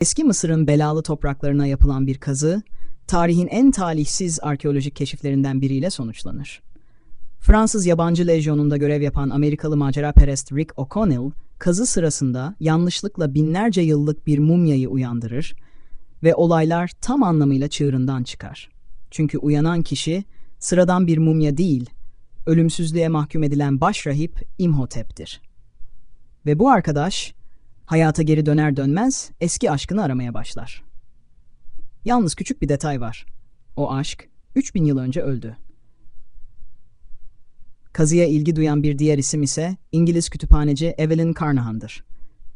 Eski Mısır'ın belalı topraklarına yapılan bir kazı, tarihin en talihsiz arkeolojik keşiflerinden biriyle sonuçlanır. Fransız yabancı lejyonunda görev yapan Amerikalı maceraperest Rick O'Connell, kazı sırasında yanlışlıkla binlerce yıllık bir mumyayı uyandırır ve olaylar tam anlamıyla çığırından çıkar. Çünkü uyanan kişi sıradan bir mumya değil, ölümsüzlüğe mahkum edilen başrahip İmhotep'tir. Ve bu arkadaş hayata geri döner dönmez eski aşkını aramaya başlar. Yalnız küçük bir detay var. O aşk 3000 yıl önce öldü. Kazıya ilgi duyan bir diğer isim ise İngiliz kütüphaneci Evelyn Carnahan'dır.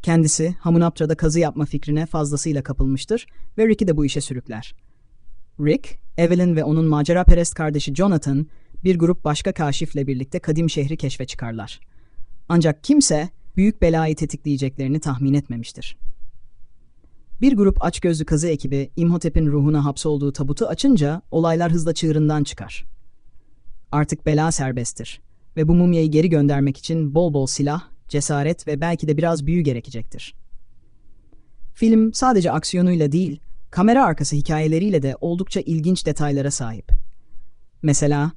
Kendisi Hamunaptra'da kazı yapma fikrine fazlasıyla kapılmıştır ve Rick'i de bu işe sürükler. Rick, Evelyn ve onun maceraperest kardeşi Jonathan bir grup başka kaşifle birlikte kadim şehri keşfe çıkarlar. Ancak kimse büyük belayı tetikleyeceklerini tahmin etmemiştir. Bir grup açgözlü kazı ekibi İmhotep'in ruhuna hapsolduğu tabutu açınca olaylar hızla çığırından çıkar. Artık bela serbesttir ve bu mumyayı geri göndermek için bol bol silah, cesaret ve belki de biraz büyü gerekecektir. Film sadece aksiyonuyla değil, kamera arkası hikayeleriyle de oldukça ilginç detaylara sahip. Mesela,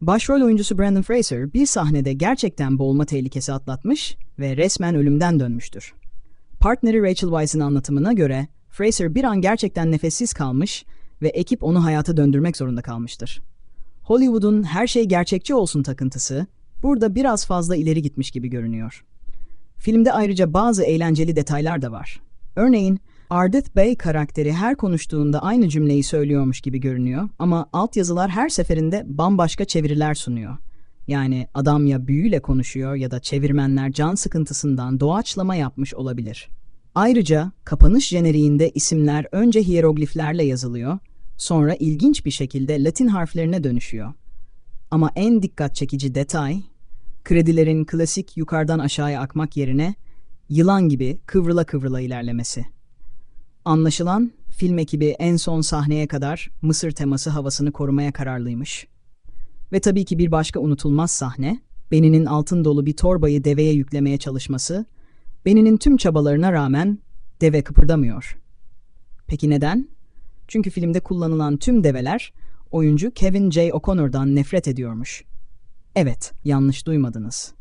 başrol oyuncusu Brandon Fraser bir sahnede gerçekten boğulma tehlikesi atlatmış ve resmen ölümden dönmüştür. Partneri Rachel Weisz'in anlatımına göre Fraser bir an gerçekten nefessiz kalmış ve ekip onu hayata döndürmek zorunda kalmıştır. Hollywood'un her şey gerçekçi olsun takıntısı burada biraz fazla ileri gitmiş gibi görünüyor. Filmde ayrıca bazı eğlenceli detaylar da var. Örneğin Ardeth Bey karakteri her konuştuğunda aynı cümleyi söylüyormuş gibi görünüyor ama altyazılar her seferinde bambaşka çeviriler sunuyor. Yani adam ya büyüyle konuşuyor ya da çevirmenler can sıkıntısından doğaçlama yapmış olabilir. Ayrıca kapanış jeneriğinde isimler önce hierogliflerle yazılıyor, sonra ilginç bir şekilde Latin harflerine dönüşüyor. Ama en dikkat çekici detay, kredilerin klasik yukarıdan aşağıya akmak yerine yılan gibi kıvrıla kıvrıla ilerlemesi. Anlaşılan film ekibi en son sahneye kadar Mısır teması havasını korumaya kararlıymış. Ve tabii ki bir başka unutulmaz sahne, Benny'nin altın dolu bir torbayı deveye yüklemeye çalışması, Benny'nin tüm çabalarına rağmen deve kıpırdamıyor. Peki neden? Çünkü filmde kullanılan tüm develer oyuncu Kevin J. O'Connor'dan nefret ediyormuş. Evet, yanlış duymadınız.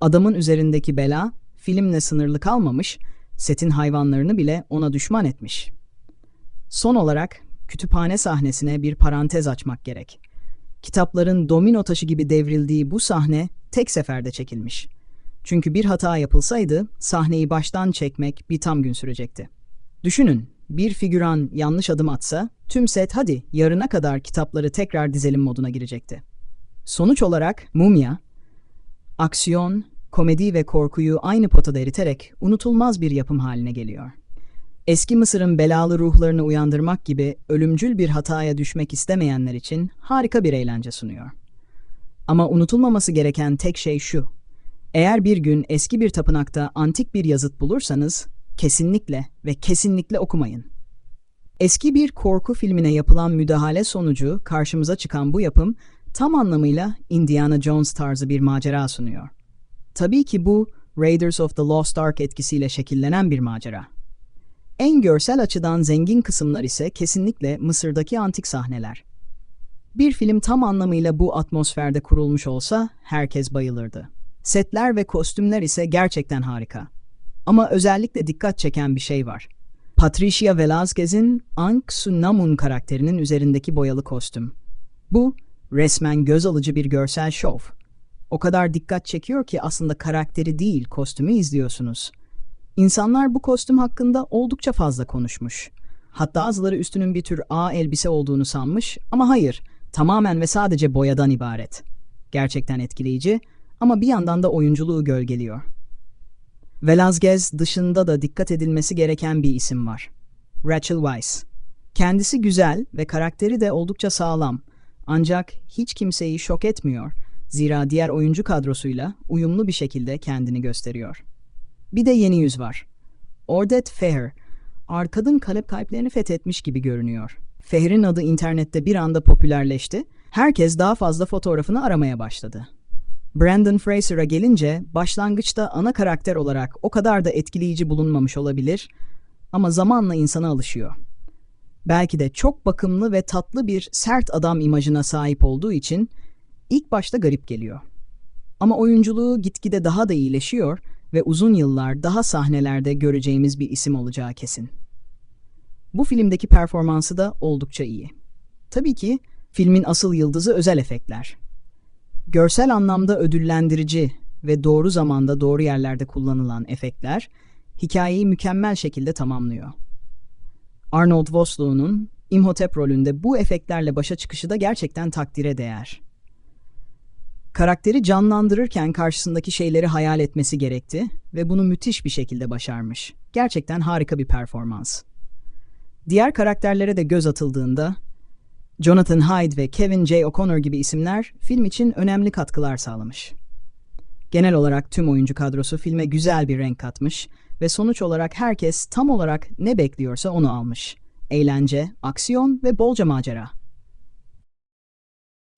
Adamın üzerindeki bela filmle sınırlı kalmamış, setin hayvanlarını bile ona düşman etmiş. Son olarak kütüphane sahnesine bir parantez açmak gerek. Kitapların domino taşı gibi devrildiği bu sahne tek seferde çekilmiş. Çünkü bir hata yapılsaydı sahneyi baştan çekmek bir tam gün sürecekti. Düşünün, bir figüran yanlış adım atsa tüm set hadi yarına kadar kitapları tekrar dizelim moduna girecekti. Sonuç olarak Mumya, aksiyon, komedi ve korkuyu aynı potada eriterek unutulmaz bir yapım haline geliyor. Eski Mısır'ın belalı ruhlarını uyandırmak gibi ölümcül bir hataya düşmek istemeyenler için harika bir eğlence sunuyor. Ama unutulmaması gereken tek şey şu. Eğer bir gün eski bir tapınakta antik bir yazıt bulursanız kesinlikle ve kesinlikle okumayın. Eski bir korku filmine yapılan müdahale sonucu karşımıza çıkan bu yapım tam anlamıyla Indiana Jones tarzı bir macera sunuyor. Tabii ki bu Raiders of the Lost Ark etkisiyle şekillenen bir macera. En görsel açıdan zengin kısımlar ise kesinlikle Mısır'daki antik sahneler. Bir film tam anlamıyla bu atmosferde kurulmuş olsa herkes bayılırdı. Setler ve kostümler ise gerçekten harika. Ama özellikle dikkat çeken bir şey var. Patricia Velázquez'in Ankh Sunamun karakterinin üzerindeki boyalı kostüm. Bu resmen göz alıcı bir görsel şov. O kadar dikkat çekiyor ki aslında karakteri değil kostümü izliyorsunuz. İnsanlar bu kostüm hakkında oldukça fazla konuşmuş. Hatta bazıları üstünün bir tür A elbise olduğunu sanmış ama hayır, tamamen ve sadece boyadan ibaret. Gerçekten etkileyici ama bir yandan da oyunculuğu gölgeliyor. Velázquez dışında da dikkat edilmesi gereken bir isim var. Rachel Weisz. Kendisi güzel ve karakteri de oldukça sağlam. Ancak hiç kimseyi şok etmiyor. Zira diğer oyuncu kadrosuyla uyumlu bir şekilde kendini gösteriyor. Bir de yeni yüz var. Ordet Fehr. Arkadın kalep kalplerini fethetmiş gibi görünüyor. Fehr'in adı internette bir anda popülerleşti. Herkes daha fazla fotoğrafını aramaya başladı. Brandon Fraser'a gelince başlangıçta ana karakter olarak o kadar da etkileyici bulunmamış olabilir ama zamanla insana alışıyor. Belki de çok bakımlı ve tatlı bir sert adam imajına sahip olduğu için ilk başta garip geliyor. Ama oyunculuğu gitgide daha da iyileşiyor ve uzun yıllar daha sahnelerde göreceğimiz bir isim olacağı kesin. Bu filmdeki performansı da oldukça iyi. Tabii ki filmin asıl yıldızı özel efektler. Görsel anlamda ödüllendirici ve doğru zamanda doğru yerlerde kullanılan efektler hikayeyi mükemmel şekilde tamamlıyor. Arnold Vosloo'nun Imhotep rolünde bu efektlerle başa çıkışı da gerçekten takdire değer. Karakteri canlandırırken karşısındaki şeyleri hayal etmesi gerekti ve bunu müthiş bir şekilde başarmış. Gerçekten harika bir performans. Diğer karakterlere de göz atıldığında Jonathan Hyde ve Kevin J. O'Connor gibi isimler film için önemli katkılar sağlamış. Genel olarak tüm oyuncu kadrosu filme güzel bir renk katmış ve sonuç olarak herkes tam olarak ne bekliyorsa onu almış. Eğlence, aksiyon ve bolca macera.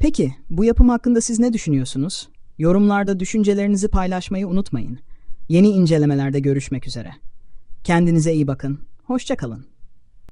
Peki, bu yapım hakkında siz ne düşünüyorsunuz? Yorumlarda düşüncelerinizi paylaşmayı unutmayın. Yeni incelemelerde görüşmek üzere. Kendinize iyi bakın. Hoşça kalın.